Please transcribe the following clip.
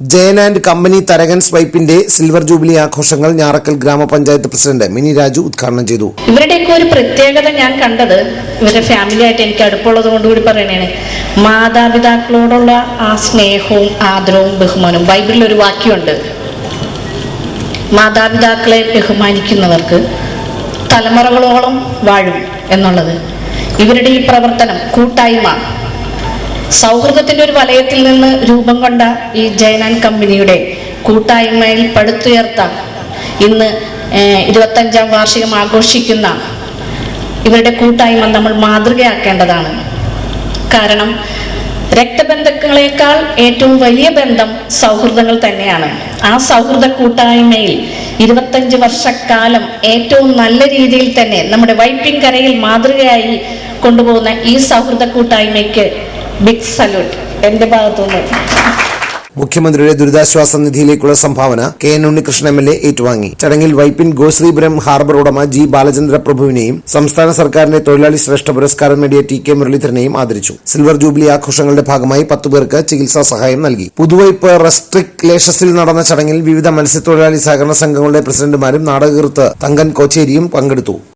Jayan and company Tharakan സ്വൈപ്പിന്റെ silver jubilee ആഘോഷങ്ങൾ ഞാറക്കൽ ഗ്രാമപഞ്ചായത്ത് പ്രസിഡന്റ് മിനി രാജു ഉദ്ഘാടനം ചെയ്തു. ഇവരുടെയൊക്കെ ഒരു പ്രത്യേകത ഞാൻ കണ്ടത് ഇവരുടെ ഫാമിലി ആയിട്ട് എനിക്ക് അടുപ്പുള്ളത് കൊണ്ടുകൂടി പറയണേണ്. മാതാപിതാക്കളോടുള്ള ആ സ്നേഹവും ആദരവും ബഹുമാനവും ബൈബിളിൽ ഒരു വാക്യമുണ്ട്. മാതാപിതാക്കളെ ബഹുമാനിക്കുന്നവർക്ക് തലമുറകളോളം വാഴും എന്നുള്ളത്. ഇവരുടെ ഈ പ്രവർത്തനം കൂട്ടായ്മ സൗഹൃദത്തിന്റെ ഒരു വലയത്തിൽ നിന്ന് രൂപം കൊണ്ട ഈ ജയനാൻ കമ്പനിയുടെ കൂട്ടായ്മയിൽ പടുത്തുയർത്ത ഇന്ന് ഇരുപത്തഞ്ചാം വാർഷികം ആഘോഷിക്കുന്ന ഇവരുടെ കൂട്ടായ്മ നമ്മൾ മാതൃകയാക്കേണ്ടതാണ്. കാരണം രക്തബന്ധങ്ങളെക്കാൾ ഏറ്റവും വലിയ ബന്ധം സൗഹൃദങ്ങൾ തന്നെയാണ്. ആ സൗഹൃദ കൂട്ടായ്മയിൽ ഇരുപത്തഞ്ച് വർഷക്കാലം ഏറ്റവും നല്ല രീതിയിൽ തന്നെ നമ്മുടെ വൈപ്പിൻ കരയിൽ മാതൃകയായി കൊണ്ടുപോകുന്ന ഈ സൗഹൃദ കൂട്ടായ്മയ്ക്ക് ബിഗ് സല്യൂട്ട് എന്റെ ഭാഗത്തുനിന്ന്. മുഖ്യമന്ത്രിയുടെ ദുരിതാശ്വാസ നിധിയിലേക്കുള്ള സംഭാവന K N Unnikrishnan M L A ഏറ്റുവാങ്ങി. ചടങ്ങിൽ വൈപ്പിൻ ഗോശ്രീപുരം ഹാർബർ ഉടമ ജി ബാലചന്ദ്ര പ്രഭുവിനെയും സംസ്ഥാന സർക്കാരിന്റെ തൊഴിലാളി ശ്രേഷ്ഠ പുരസ്കാരം നേടിയ ടി കെ മുരളീധരനെയും ആദരിച്ചു. സിൽവർ ജൂബിലി ആഘോഷങ്ങളുടെ ഭാഗമായി പത്തുപേർക്ക് ചികിത്സാ സഹായം നൽകി. പുതുവൈപ്പ് റെസ്ട്രിക്ലേഷസിൽ നടന്ന ചടങ്ങിൽ വിവിധ മത്സ്യത്തൊഴിലാളി സഹകരണ സംഘങ്ങളുടെ പ്രസിഡന്റുമാരും നാടകകൃത്ത് തങ്കൻ കോച്ചേരിയും പങ്കെടുത്തു.